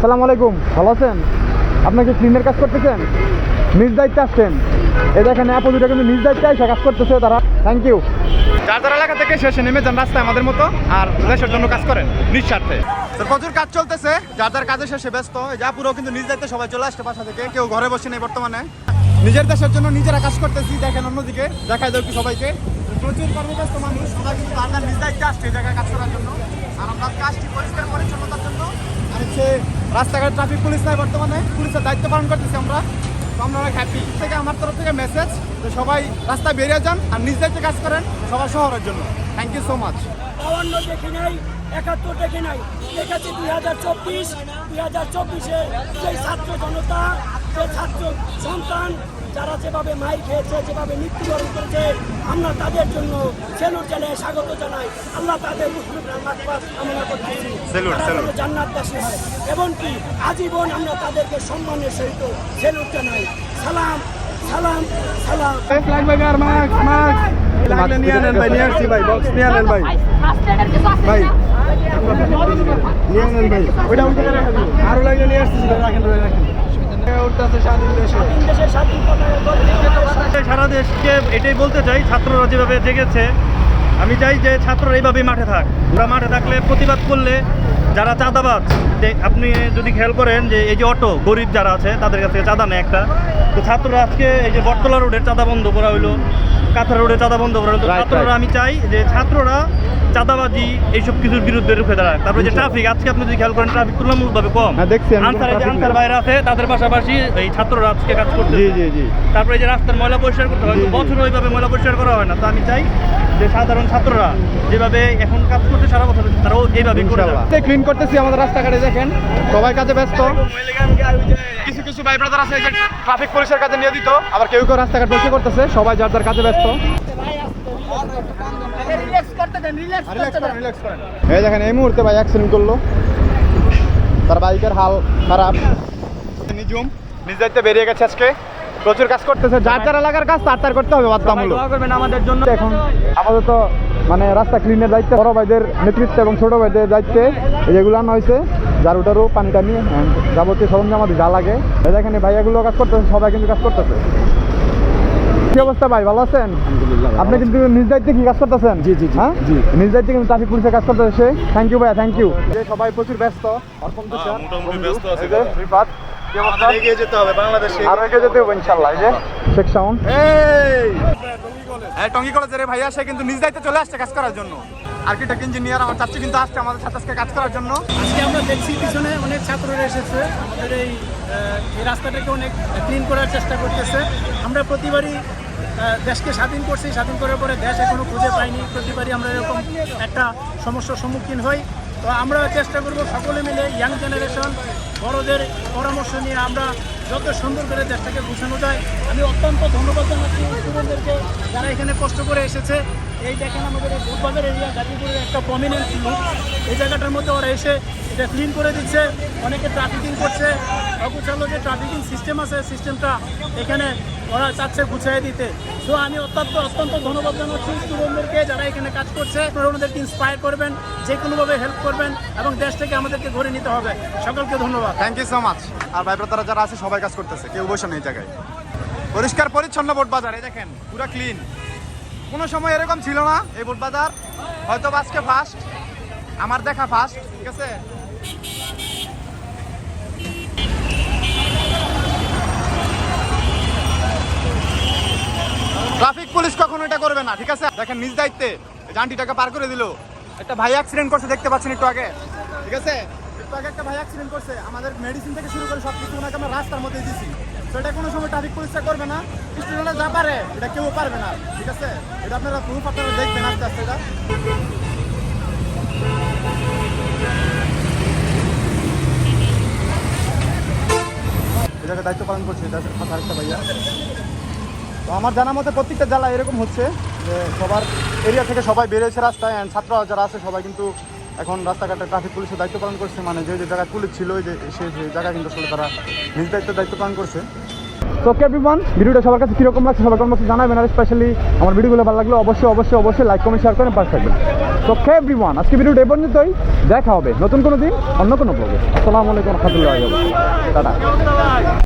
আসসালামু আলাইকুম ভালো আছেন? আপনি কি ক্লিনের কাজ করতেছেন? নিজ দায়িত্বে আসছেন। এই দেখেন অ্যাপো দুটো কিন্তু নিজ দায়িত্বে এসে কাজ করতেছে তারা। থ্যাংক ইউ যার যার এলাকা থেকে শেষে নেমে যান রাস্তায় আমাদের মতো আর দেশের জন্য কাজ করেন নিঃস্বার্থে। তো প্রচুর কাজ চলতেছে যার যার কাজে শেষে ব্যস্ত। যা পুরো কিন্তু নিজ দায়িত্বে সবাই চলে আসছে বাসা থেকে কেউ ঘরে বসে নেই বর্তমানে। নিজের দেশের জন্য নিজেরা কাজ করতেছি দেখেন অন্যদিকে দেখাই দাও কি সবাইকে। প্রচুর কর্মব্যস্ত মানুষ সবাই কিন্তু তার নিজ দায়িত্বে আসছে এই জায়গায় কাজ করার জন্য। আর আমরা কাজটি পরিষ্কার পরিচ্ছন্নতার জন্য। আর হচ্ছে রাস্তাঘাট ট্রাফিক পুলিশ নাই বর্তমানে পুলিশের দায়িত্ব পালন করতেছি আমরা। তো আমরা অনেক হ্যাপি থেকে আমার তরফ থেকে মেসেজ তো সবাই রাস্তায় বেরিয়ে যান আর নিজ দায়িত্বে কাজ করেন সবার শহরের জন্য। থ্যাংক ইউ সো মাচ বাউন্ন দেখি নাই, একাত্তর দেখি নাই। দেখেছি দুই হাজার চব্বিশ, দুই হাজার চব্বিশে সেই ছাত্র জনতা, যে ছাত্র সন্তান যারা যেভাবে মাইর খেয়েছে যেভাবে মৃত্যুবরণ করেছে আমরা তাদের জন্য সেলুট জানাই স্বাগত জানাই। আল্লাহ তাদের কামনা করতেছি। জান্নাতবাসী হয়। এমনকি আজীবন আমরা তাদেরকে সম্মানের সহিত সেলুট জানাই। সালাম সালাম সালাম। লাগবে আর মাস্ক মাস্ক লাগলে নিয়ে আনেন ভাই নিয়ে আসছি ভাই বক্স নিয়ে আনেন ভাই। ভাই। নিয়ে আনেন ভাই। ওইটা ওই আরও লাগলে নিয়ে আসছি রাখেন রাখেন। সারা দেশকে এটাই বলতে চাই, ছাত্ররা যেভাবে জেগেছে, আমি চাই যে ছাত্ররা এইভাবেই মাঠে থাক। ওরা মাঠে থাকলে প্রতিবাদ করলে যারা চাঁদাবাজ আপনি যদি খেয়াল করেন যে এই যে অটো গরিব যারা আছে তাদের কাছে চাঁদা নেয় একটা। তো ছাত্ররা আজকে এই যে বটতলা রোডের চাঁদা বন্ধ করা হইল কাঁথা রোডের চাঁদা বন্ধ করা হলো তো ছাত্ররা আমি চাই যে ছাত্ররা চাঁদাবাজি এইসব কিছুর বিরুদ্ধে রুখে দাঁড়ায় তারপরে যে ট্রাফিক আজকে আপনি যদি খেয়াল করেন ট্রাফিক তুলনামূলকভাবে কম। হ্যাঁ, আনসার যে আনসার। বাইরে আছে তাদের পাশাপাশি এই ছাত্ররা আজকে কাজ করতে তারপরে যে রাস্তার ময়লা পরিষ্কার করতে হয়। বছর ওইভাবে ময়লা পরিষ্কার করা হয় না। তো আমি চাই যে সাধারণ ছাত্ররা যেভাবে এখন কাজ করতে সারা বছর তারাও এইভাবে করে ক্লিন করতেছি আমাদের রাস্তাঘাটে দেখেন। সবাই কাজে ব্যস্ত। কিছু কিছু ভাই ব্রাদার আছে ট্রাফিক পুলিশের কাজে নিয়ে দিত। আবার কেউ কেউ রাস্তাঘাট পরিষ্কার করতেছে সবাই যার যার কাজে ব্যস্ত। এই দেখেন এই মুহূর্তে ভাই অ্যাক্সিডেন্ট করল। তার বাইকের হাল খারাপ। নিজুম নিজ দায়িত্বে বেরিয়ে গেছে আজকে। প্রচুর কাজ করতেছে যার যার এলাকার কাজ তার তার করতে হবে বাধ্যতামূলক। করবেন আমাদের জন্য। এখন আপাতত মানে রাস্তা ক্লিনের দায়িত্বে বড় ভাইদের নেতৃত্ব এবং ছোট ভাইদের দায়িত্বে যেগুলো আনা হয়েছে জারুটারও পানি টানি and যাবতীয় সরঞ্জাম আদি যা লাগে। এই ভাইয়াগুলো কাজ করতেছে সবাই কিন্তু কাজ করতেছে। কি অবস্থা ভাই ভালো আছেন? আপনি কিন্তু নিজ দায়িত্বে কি কাজ করতেছেন? জি জি হ্যাঁ? জি। নিজ দায়িত্বে কিন্তু ট্রাফিক পুলিশের কাজ করতেছে থ্যাংক ইউ ভাইয়া থ্যাংক ইউ সবাই প্রচুর ব্যস্ত অর্পণ বন্ধু, ব্যস্ত আছি এগিয়ে যেতে হবে বাংলাদেশে। আরও এগিয়ে যেতে হবে ইনশাল্লাহ এই যে। শেখ সাউন্ড এই! টঙ্গি কলেজের ভাইয়া সে কিন্তু নিজ দায়িত্বে চলে আসছে কাজ করার জন্য। আর্কিটেক্ট ইঞ্জিনিয়ার আমার চাচ্ছি কিন্তু আসছে আমাদের সাথে আজকে কাজ করার জন্য। আজকে আমরা দেখছি পিছনে অনেক ছাত্ররা এসেছে এই এই রাস্তাটাকে অনেক ক্লিন করার চেষ্টা করতেছে। আমরা প্রতিবারই দেশকে স্বাধীন করছি স্বাধীন করার পরে দেশ এখনও খুঁজে পাইনি প্রতিবারই আমরা এরকম একটা সমস্যার সম্মুখীন হই। তো আমরা চেষ্টা করব সকলে মিলে ইয়াং জেনারেশন বড়দের পরামর্শ নিয়ে আমরা যত সুন্দর করে দেশটাকে গুছানো যায়, আমি অত্যন্ত ধন্যবাদ জানাচ্ছি স্টুডেন্টদেরকে যারা এখানে কষ্ট করে এসেছে। এই দেখেন আমাদের বুধবাজার এরিয়া গাজীপুরের একটা প্রমিনেন্ট লুক এই জায়গাটার মধ্যে ওরা এসে এটা ক্লিন করে দিচ্ছে, অনেকে ট্রাফিকিং করছে। অগুছালো যে ট্রাফিকিং সিস্টেম আছে সিস্টেমটা এখানে ওরা চাচ্ছে গুছিয়ে দিতে। সো আমি অত্যন্ত অত্যন্ত ধন্যবাদ জানাচ্ছি স্টুডেন্টদেরকে যারা এখানে কাজ করছে। আপনারা ওনাদেরকে ইন্সপায়ার করবেন, যে কোনোভাবে হেল্প করবেন এবং দেশটাকে আমাদেরকে গড়ে নিতে হবে। সকলকে ধন্যবাদ। থ্যাংক ইউ সো মাচ আর ভাই ব্রাদাররা যারা আছে, সবাই কাজ করতেছে, কেউ বসে নেই জায়গায়। পরিষ্কার, পরিচ্ছন্ন বোট বাজার, এই দেখেন, পুরো ক্লিন কোনো সময় এরকম ছিল না, এই বোট বাজার। হয়তো আজকে ফার্স্ট আমার দেখা ফার্স্ট ঠিক আছে? ট্রাফিক পুলিশ কখনো এটা করবে না, ঠিক আছে? দেখেন, নিজ দায়িত্বে জানটিটাকে পার করে দিল। একটা ভাই অ্যাক্সিডেন্ট করছে, দেখতে পাচ্ছেন একটু আগে। ঠিক আছে? একটু আগে একটা ভাই অ্যাক্সিডেন্ট করছে, আমাদের মেডিসিন থেকে শুরু করে সব কিছু ওনাকে আমরা রাস্তার মধ্যে দিছি। তো এটা কোনো সময় ট্রাফিক পুলিশটা করবে না স্টুডেন্টরা যা পারে, এটা কেউ পারবে না, ঠিক আছে? এটা আপনারা প্রুফ আপনারা দেখবেন আস্তে আস্তে এটা। এটাকে দায়িত্ব পালন করছে, এটা ভাইয়া। তো আমার জানা মতে প্রত্যেকটা জেলা এরকম হচ্ছে যে সবার এরিয়া থেকে সবাই বেরিয়েছে রাস্তায় অ্যান্ড ছাত্র যারা আছে সবাই কিন্তু এখন রাস্তাঘাটে ট্রাফিক পুলিশের দায়িত্ব পালন করছে মানে যে যে জায়গায় পুলিশ ছিল যে সে যে জায়গায় কিন্তু আসলে তারা নিজ দায়িত্ব দায়িত্ব পালন করছে। তো কেপিমান ভিডিওটা সবার কাছে কীরকম লাগছে সবার কমেন্ট জানাবেন, আর স্পেশালি আমার ভিডিওগুলো ভালো লাগলে অবশ্যই অবশ্যই অবশ্যই লাইক কমেন্ট শেয়ার করেন পাশে থাকবেন। তো এভরিওয়ান আজকে ভিডিওটা এ পর্যন্তই। দেখা হবে নতুন কোনো দিন, অন্য কোনো প্রোগ্রাম আসসালামু আলাইকুম, রহমতুল্লাহ টাটা।